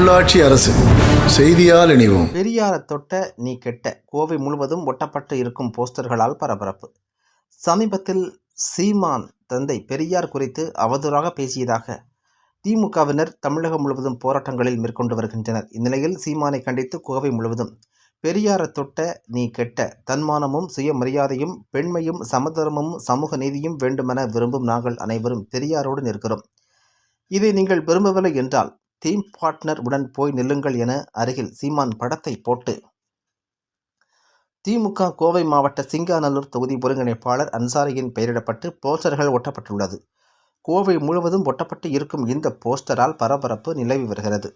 உள்ளாட்சி அரசு செய்தியால் இணைவோம். பெரியார தொட்ட நீ கெட்ட கோவை முழுவதும் ஒட்டப்பட்டு இருக்கும் போஸ்டர்களால் பரபரப்பு. சமீபத்தில் சீமான் தந்தை பெரியார் குறித்து அவதூறாக பேசியதாக திமுகவினர் தமிழகம் முழுவதும் போராட்டங்களில் மேற்கொண்டு வருகின்றனர். இந்நிலையில் சீமானை கண்டித்து கோவை முழுவதும் பெரியார தொட்ட நீ கெட்ட தன்மானமும் சுயமரியாதையும் பெண்மையும் சமதர்மமும் சமூக நீதியும் வேண்டுமென விரும்பும் நாங்கள் அனைவரும் பெரியாரோடு நிற்கிறோம். இதை நீங்கள் விரும்பவில்லை என்றால் டீம் பார்ட்னர் உடன் போய் நில்லுங்கள் என அருகில் சீமான் படத்தை போட்டு. திமுக கோவை மாவட்ட சிங்காநல்லூர் தொகுதி ஒருங்கிணைப்பாளர் அன்சாரியின் பெயரிடப்பட்டு போஸ்டர்கள் ஒட்டப்பட்டுள்ளது. கோவை முழுவதும் ஒட்டப்பட்டு இருக்கும் இந்த போஸ்டரால் பரபரப்பு நிலவி வருகிறது.